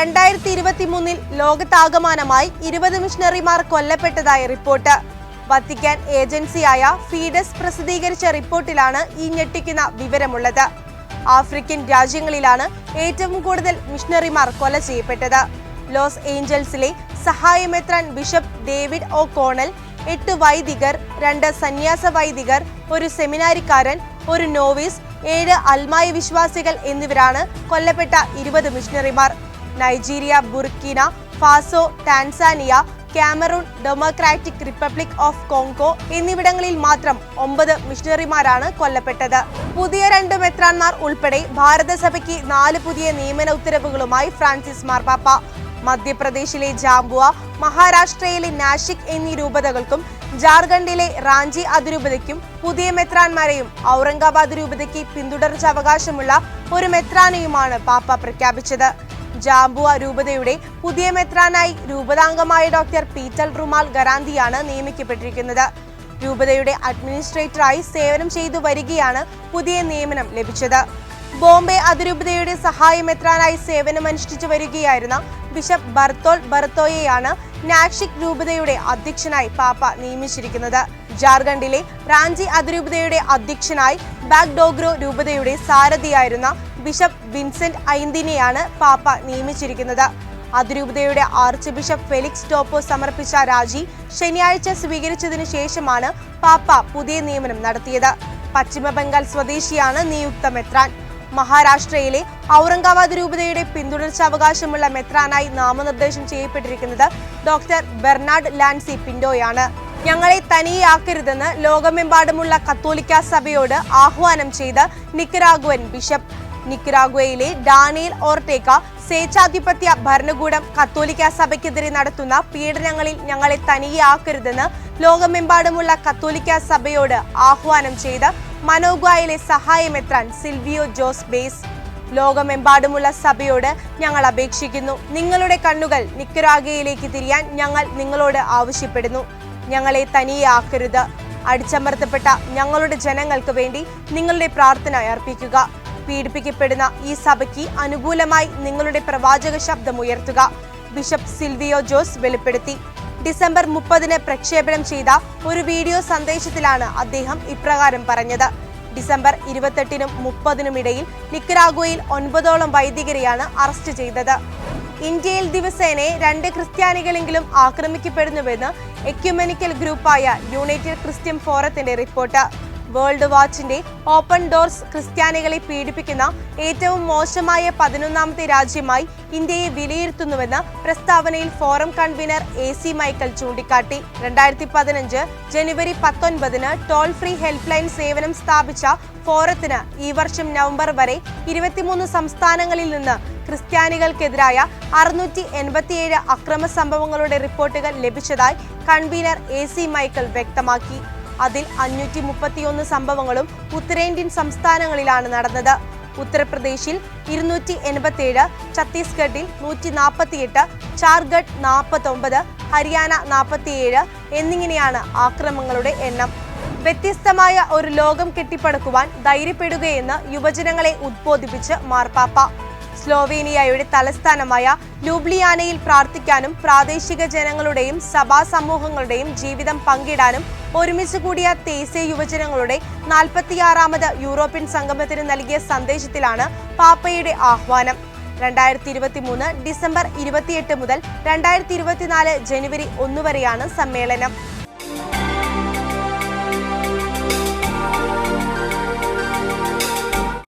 രണ്ടായിരത്തി ഇരുപത്തി മൂന്നിൽ ലോകത്താകമാനമായി ഇരുപത് മിഷണറിമാർ കൊല്ലപ്പെട്ടതായി റിപ്പോർട്ട്. വത്തിക്കാൻ ഏജൻസിയായ ഫീഡസ് പ്രസിദ്ധീകരിച്ച റിപ്പോർട്ടിലാണ് ഈ ഞെട്ടിക്കുന്ന വിവരമുള്ളത്. ആഫ്രിക്കൻ രാജ്യങ്ങളിലാണ് ഏറ്റവും കൂടുതൽ മിഷണറിമാർ കൊല ചെയ്യപ്പെട്ടത്. ലോസ് ഏഞ്ചൽസിലെ സഹായമെത്രാൻ ബിഷപ്പ് ഡേവിഡ് ഒ കോണൽ എട്ട് വൈദികർ രണ്ട് സന്യാസ വൈദികർ ഒരു സെമിനാരിക്കാരൻ ഒരു നോവീസ് ഏഴ് അൽമായ വിശ്വാസികൾ എന്നിവരാണ് കൊല്ലപ്പെട്ട ഇരുപത് മിഷണറിമാർ Nigeria Burkina Faso Tanzania Cameroon Democratic Republic of Congo എന്നിവിടങ്ങളിൽ മാത്രം ഒമ്പത് മിഷണറിമാരാണ് കൊല്ലപ്പെട്ടത്. പുതിയ രണ്ട് മെത്രാൻമാർ ഉൾപ്പെടെ ഭാരതസഭയ്ക്ക് നാല് പുതിയ നിയമന ഉത്തരവുകളുമായി ഫ്രാൻസിസ് മാർപ്പാപ്പ മധ്യപ്രദേശിലെ ജാംബുവ മഹാരാഷ്ട്രയിലെ നാഷിക് എന്നീ രൂപതകൾക്കും ജാർഖണ്ഡിലെ റാഞ്ചി അതിരൂപതയ്ക്കും പുതിയ മെത്രാന്മാരെയും ഔറംഗാബാദ് രൂപതയ്ക്ക് പിന്തുടർച്ച അവകാശമുള്ള ഒരു മെത്രാനെയുമാണ് പാപ്പ പ്രഖ്യാപിച്ചത്. ജാംബുവ രൂപതയുടെ പുതിയ മെത്രാനായി രൂപതാംഗമായ ഡോക്ടർ പീറ്റൽ റുമാൽ ഗരാന്തിയാണ് നിയമിക്കപ്പെട്ടിരിക്കുന്നത്. രൂപതയുടെ അഡ്മിനിസ്ട്രേറ്ററായി സേവനം ചെയ്തു വരികയാണ് പുതിയ നിയമനം ലഭിച്ചത്. ബോംബെ അതിരൂപതയുടെ സഹായമെത്രാനായി സേവനമനുഷ്ഠിച്ചു വരികയായിരുന്ന ബിഷപ്പ് ബർത്തോൾ ബർത്തോയെയാണ് നാഷിക് രൂപതയുടെ അധ്യക്ഷനായി പാപ്പ നിയമിച്ചിരിക്കുന്നത്. ജാർഖണ്ഡിലെ റാഞ്ചി അതിരൂപതയുടെ അധ്യക്ഷനായി ബാഗ്ഡോഗ്രോ രൂപതയുടെ സാരഥിയായിരുന്ന ബിഷപ്പ് വിൻസെന്റ് ഐന്തിനെയാണ് പാപ്പ നിയമിച്ചിരിക്കുന്നത്. അതിരൂപതയുടെ ആർച്ച് ബിഷപ്പ് ഫെലിക്സ് ടോപ്പോ സമർപ്പിച്ച രാജി ശനിയാഴ്ച സ്വീകരിച്ചതിനു ശേഷമാണ് പാപ്പ പുതിയ നിയമനം നടത്തിയത്. പശ്ചിമബംഗാൾ സ്വദേശിയാണ് നിയുക്ത മെത്രാൻ. മഹാരാഷ്ട്രയിലെ ഔറംഗാബാദ് രൂപതയുടെ പിന്തുടർച്ചാവകാശമുള്ള മെത്രാനായി നാമനിർദ്ദേശം ചെയ്യപ്പെട്ടിരിക്കുന്നത് ഡോക്ടർ ബെർണാഡ് ലാൻസി പിൻഡോയാണ്. ഞങ്ങളെ തനിയാക്കരുതെന്ന് ലോകമെമ്പാടുമുള്ള കത്തോലിക്ക സഭയോട് ആഹ്വാനം ചെയ്ത് നിക്കരാഗുവൻ ബിഷപ്പ്. നിക്കരാഗുവയിലെ ഡാനിയൽ ഓർട്ടേക്ക സ്വേച്ഛാധിപത്യ ഭരണകൂടം കത്തോലിക്ക സഭയ്ക്കെതിരെ നടത്തുന്ന പീഡനങ്ങളിൽ ഞങ്ങളെ തനിയാക്കരുതെന്ന് ലോകമെമ്പാടുമുള്ള കത്തോലിക്ക സഭയോട് ആഹ്വാനം ചെയ്ത് മനോഗ്വായിലെ സഹായമെത്രാൻ സിൽവിയോ ജോസ് ബേസ്. ലോകമെമ്പാടുമുള്ള സഭയോട് ഞങ്ങൾ അപേക്ഷിക്കുന്നു. നിങ്ങളുടെ കണ്ണുകൾ നിക്കരാഗയിലേക്ക് തിരിയാൻ ഞങ്ങൾ നിങ്ങളോട് ആവശ്യപ്പെടുന്നു. ഞങ്ങളെ തനിയാക്കരുത് അടിച്ചമർത്തപ്പെട്ട ഞങ്ങളുടെ ജനങ്ങൾക്ക് വേണ്ടി നിങ്ങളുടെ പ്രാർത്ഥന അർപ്പിക്കുക. പീഡിപ്പിക്കപ്പെടുന്ന ഈ സഭയ്ക്ക് അനുകൂലമായി നിങ്ങളുടെ പ്രവാചക ശബ്ദം ഉയർത്തുക. ബിഷപ്പ് സിൽവിയോ ജോസ് വെളിപ്പെടുത്തി. ഡിസംബർ മുപ്പതിന് പ്രക്ഷേപണം ചെയ്ത ഒരു വീഡിയോ സന്ദേശത്തിലാണ് അദ്ദേഹം ഇപ്രകാരം പറഞ്ഞത്. ഡിസംബർ ഇരുപത്തെട്ടിനും മുപ്പതിനും ഇടയിൽ നിക്കരാഗോയിൽ ഒൻപതോളം വൈദികരെയാണ് അറസ്റ്റ് ചെയ്തത്. ഇന്ത്യയിൽ ദിവസേന രണ്ട് ക്രിസ്ത്യാനികളെങ്കിലും ആക്രമിക്കപ്പെടുന്നുവെന്ന് എക്യുമെനിക്കൽ ഗ്രൂപ്പായ യുണൈറ്റഡ് ക്രിസ്ത്യൻ ഫോറത്തിന്റെ റിപ്പോർട്ട്. വേൾഡ് വാച്ചിന്റെ ഓപ്പൺ ഡോർസ് ക്രിസ്ത്യാനികളെ പീഡിപ്പിക്കുന്ന ഏറ്റവും മോശമായ പതിനൊന്നാമത്തെ രാജ്യമായി ഇന്ത്യയെ വിലയിരുത്തുന്നുവെന്ന് പ്രസ്താവനയിൽ forum convener A C Michael ചൂണ്ടിക്കാട്ടി. രണ്ടായിരത്തി പതിനഞ്ച് ജനുവരി പത്തൊൻപതിന് ടോൾ ഫ്രീ ഹെൽപ്പ് ലൈൻ സേവനം സ്ഥാപിച്ച ഫോറത്തിന് ഈ വർഷം നവംബർ വരെ ഇരുപത്തിമൂന്ന് സംസ്ഥാനങ്ങളിൽ നിന്ന് ക്രിസ്ത്യാനികൾക്കെതിരായ അറുന്നൂറ്റി എൺപത്തിയേഴ് അക്രമ സംഭവങ്ങളുടെ റിപ്പോർട്ടുകൾ ലഭിച്ചതായി കൺവീനർ എ സി മൈക്കൽ വ്യക്തമാക്കി. അതിൽ അഞ്ഞൂറ്റി മുപ്പത്തിയൊന്ന് സംഭവങ്ങളും ഉത്തരേന്ത്യൻ സംസ്ഥാനങ്ങളിലാണ് നടന്നത്. ഉത്തർപ്രദേശിൽ ഇരുന്നൂറ്റി എൺപത്തിയേഴ് ഛത്തീസ്ഗഡിൽ നൂറ്റി നാൽപ്പത്തിയെട്ട് ഝാർഖണ്ഡ് നാൽപ്പത്തൊമ്പത് ഹരിയാന നാൽപ്പത്തിയേഴ് എന്നിങ്ങനെയാണ് ആക്രമങ്ങളുടെ എണ്ണം. വ്യത്യസ്തമായ ഒരു ലോകം കെട്ടിപ്പടുക്കുവാൻ ധൈര്യപ്പെടുകയെന്ന് യുവജനങ്ങളെ ഉദ്ബോധിപ്പിച്ച് മാർപ്പാപ്പ. സ്ലോവേനിയയുടെ തലസ്ഥാനമായ ലൂബ്ലിയാനയിൽ പ്രാർത്ഥിക്കാനും പ്രാദേശിക ജനങ്ങളുടെയും സഭാ സമൂഹങ്ങളുടെയും ജീവിതം പങ്കിടാനും ഒരുമിച്ച് കൂടിയ തേസെ യുവജനങ്ങളുടെ നാൽപ്പത്തിയാറാമത് യൂറോപ്യൻ സംഗമത്തിന് നൽകിയ സന്ദേശത്തിലാണ് പാപ്പയുടെ ആഹ്വാനം. രണ്ടായിരത്തി ഇരുപത്തി മൂന്ന് ഡിസംബർ ഇരുപത്തിയെട്ട് മുതൽ രണ്ടായിരത്തി ഇരുപത്തിനാല് ജനുവരി ഒന്ന് വരെയാണ് സമ്മേളനം.